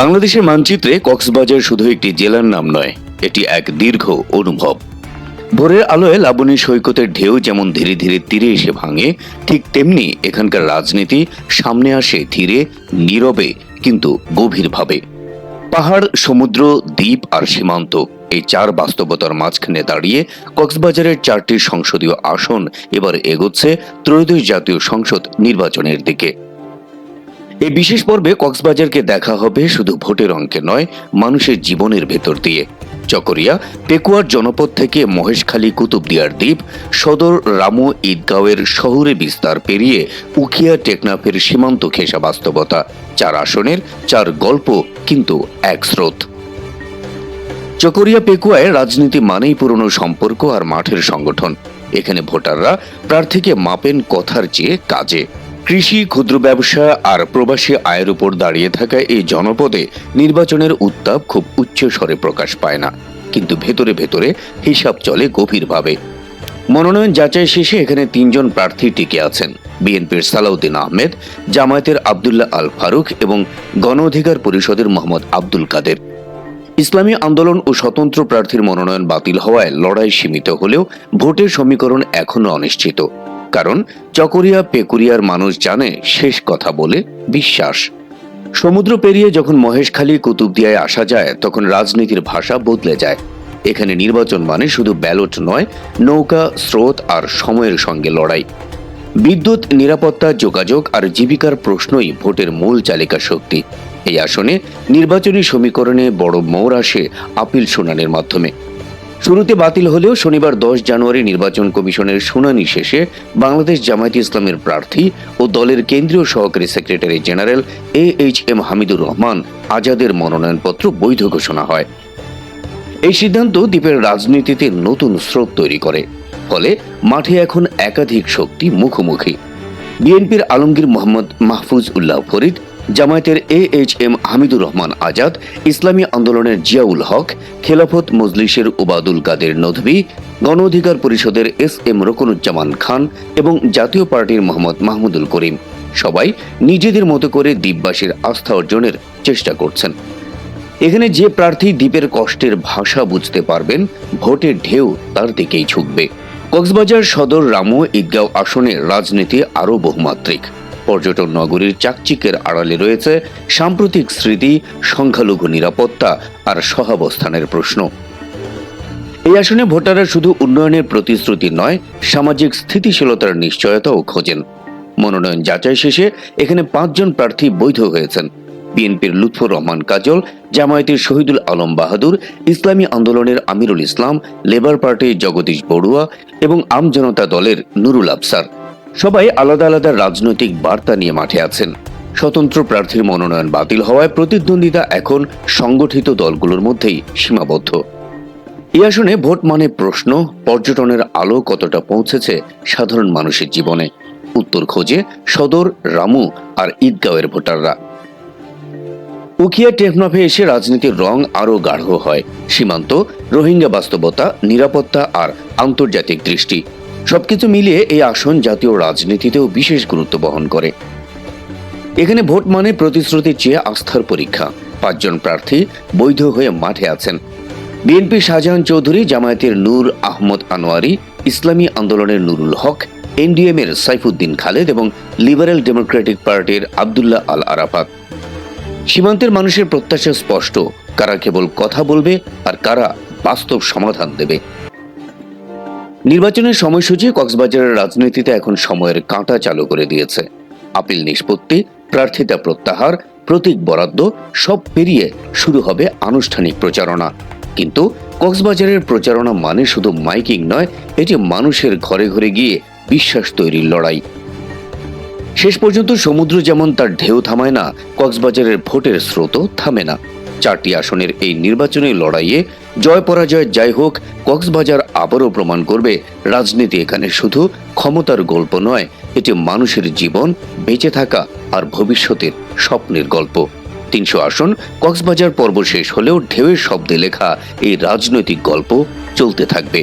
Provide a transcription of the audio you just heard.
বাংলাদেশের মানচিত্রে কক্সবাজার শুধু একটি জেলার নাম নয়, এটি এক দীর্ঘ অনুভব। ভোরের আলোয় লাবণী সৈকতের ঢেউ যেমন ধীরে ধীরে তীরে এসে ভাঙে, ঠিক তেমনি এখানকার রাজনীতি সামনে আসে ধীরে, নীরবে, কিন্তু গভীরভাবে। পাহাড়, সমুদ্র, দ্বীপ আর সীমান্ত, এই চার বাস্তবতার মাঝখানে দাঁড়িয়ে কক্সবাজারের চারটি সংসদীয় আসন এবার এগোচ্ছে ত্রয়োদশ জাতীয় সংসদ নির্বাচনের দিকে। এই বিশেষ পর্বে কক্সবাজারকে দেখা হবে শুধু ভোটের অঙ্কে নয়, মানুষের জীবনের ভেতর দিয়ে। চকরিয়া, পেকুয়ার জনপদ থেকে মহেশখালী কুতুবদিয়ার দ্বীপ, সদর রামু ঈদগাঁওয়ের শহুরে বিস্তার পেরিয়ে উখিয়া টেকনাফের সীমান্ত ঘেঁষা বাস্তবতা, চার আসনের, চার গল্প, কিন্তু এক স্রোত। চকরিয়া পেকুয়ায় রাজনীতি মানেই পুরনো সম্পর্ক আর মাঠের সংগঠন। এখানে ভোটাররা প্রার্থীকে মাপেন কথার চেয়ে কাজে। কৃষি, ক্ষুদ্র ব্যবসা আর প্রবাসী আয়ের উপর দাঁড়িয়ে থাকা এই জনপদে নির্বাচনের উত্তাপ খুব উচ্চ স্বরে প্রকাশ পায় না। কিন্তু ভেতরে ভেতরে হিসাব চলে গভীরভাবে। মনোনয়ন যাচাই শেষে এখানে তিনজন প্রার্থী টিকে আছেন। বিএনপির সালাউদ্দিন আহমেদ, জামায়াতের আবদুল্লাহ আল ফারুক এবং গণ অধিকার পরিষদের মোহাম্মদ আব্দুল কাদের। ইসলামী আন্দোলন ও স্বতন্ত্র প্রার্থীর মনোনয়ন বাতিল হওয়ায় লড়াই সীমিত হলেও ভোটের সমীকরণ এখনও অনিশ্চিত। কারণ চকরিয়া পেকুরিয়ার মানুষ জানে শেষ কথা বলে বিশ্বাস। সমুদ্র পেরিয়ে যখন মহেশখালী কুতুবদিয়ায় আসা যায়, তখন রাজনীতির ভাষা বদলে যায়। এখানে নির্বাচন মানে শুধু ব্যালট নয়, নৌকা, স্রোত আর সময়ের সঙ্গে লড়াই। বিদ্যুৎ, নিরাপত্তা, যোগাযোগ আর জীবিকার প্রশ্নই ভোটের মূল চালিকা শক্তি। এই আসনে নির্বাচনী সমীকরণে বড় মোড় আসে আপিল শুনানির মাধ্যমে। শুরুতে বাতিল হলেও শনিবার দশ জানুয়ারি নির্বাচন কমিশনের শুনানি শেষে বাংলাদেশ জামায়াত ইসলামের প্রার্থী ও দলের কেন্দ্রীয় সহকারী secretary general A H M Hamidur Rahman আজাদের মনোনয়নপত্র বৈধ ঘোষণা হয়। এই সিদ্ধান্ত দ্বীপের রাজনীতিতে নতুন স্রোত তৈরি করে, ফলে মাঠে এখন একাধিক শক্তি মুখোমুখি। বিএনপির আলমগীর মোহাম্মদ মাহফুজ উল্লাহ ফরিদ জামায়াতের A H M Hamidur Rahman Azad, ইসলামী আন্দোলনের জিয়াউল হক, খেলাফত মজলিসের উবাদুল কাদের নদভী, গণ অধিকার পরিষদের এস এম রকনুজ্জামান খান এবং জাতীয় পার্টির মোহাম্মদ মাহমুদুল করিম। সবাই নিজেদের মতো করে দ্বীপবাসীর আস্থা অর্জনের চেষ্টা করছেন। এখানে যে প্রার্থী দ্বীপের কষ্টের ভাষা বুঝতে পারবেন, ভোটের ঢেউ তার দিকেই ঝুঁকবে কক্সবাজার সদর রামু ঈদগাঁও আসনের রাজনীতি আরও বহুমাত্রিক। পর্যটন নগরীর চাকচিকের আড়ালে রয়েছে সাম্প্রতিক স্মৃতি, সংখ্যালঘু নিরাপত্তা আর সহাবস্থানের প্রশ্ন। এই আসনে ভোটাররা শুধু উন্নয়নের প্রতিশ্রুতি নয়, সামাজিক স্থিতিশীলতার নিশ্চয়তাও খোঁজেন। মনোনয়ন যাচাই শেষে এখানে পাঁচজন প্রার্থী বৈধ হয়েছেন। বিএনপির লুৎফর রহমান কাজল, জামায়াতের শহীদুল আলম বাহাদুর, ইসলামী আন্দোলনের আমিরুল ইসলাম, লেবার পার্টির জগদীশ বড়ুয়া এবং আম জনতা দলের নুরুল আফসার। সবাই আলাদা আলাদা রাজনৈতিক বার্তা নিয়ে মাঠে আছেন। স্বতন্ত্র প্রার্থীর মনোনয়ন বাতিল হওয়ায় প্রতিদ্বন্দ্বিতা এখন সংগঠিত দলগুলোর মধ্যেই সীমাবদ্ধ। এই আসনে ভোট মানে প্রশ্ন, পর্যটনের আলো কতটা পৌঁছেছে সাধারণ মানুষের জীবনে? উত্তর খোঁজে সদর, রামু আর ঈদগাঁওয়ের ভোটাররা। উকিয়া টেকনাফে এসে রাজনীতির রং আরও গাঢ় হয়। সীমান্ত, রোহিঙ্গা বাস্তবতা, নিরাপত্তা আর আন্তর্জাতিক দৃষ্টি। সবকিছু মিলিয়ে এই আসন জাতীয় রাজনীতিতেও বিশেষ গুরুত্ব বহন করে। এখানে ভোট মানে প্রতিশ্রুতির চেয়ে আস্থার পরীক্ষা। পাঁচজন প্রার্থী বৈধ হয়ে মাঠে আছেন। বিএনপি শাহজাহান চৌধুরী, জামায়াতের নূর আহমদ আনোয়ারি, ইসলামী আন্দোলনের নুরুল হক এনডিএম এর সাইফুদ্দিন খালেদ এবং লিবারেল ডেমোক্রেটিক পার্টির আবদুল্লাহ আল আরাফাত। সীমান্তের মানুষের প্রত্যাশা স্পষ্ট। কারা কেবল কথা বলবে আর কারা বাস্তব সমাধান দেবে? নির্বাচনের সময়সূচি কক্সবাজারের রাজনীতিতে এখন সময়ের কাঁটা চালু করে দিয়েছে। আপিল নিষ্পত্তি, প্রার্থিতা প্রত্যাহার, প্রতীক বরাদ্দ, সব পেরিয়ে শুরু হবে আনুষ্ঠানিক প্রচারণা। কিন্তু কক্সবাজারের প্রচারণা মানে শুধু মাইকিং নয় এটি মানুষের ঘরে ঘরে গিয়ে বিশ্বাস তৈরির লড়াই। শেষ পর্যন্ত সমুদ্র যেমন তার ঢেউ থামায় না, কক্সবাজারের ভোটের স্রোতও থামে না। চারটি আসনের এই নির্বাচনী লড়াইয়ে জয় পরাজয় যাই হোক, কক্সবাজার আবারও প্রমাণ করবে, রাজনীতি এখানে শুধু ক্ষমতার গল্প নয়, এটি মানুষের জীবন, বেঁচে থাকা আর ভবিষ্যতের স্বপ্নের গল্প। তিনশো আসন, কক্সবাজার পর্ব শেষ হলেও ঢেউয়ের শব্দে লেখা এই রাজনৈতিক গল্প চলতে থাকবে।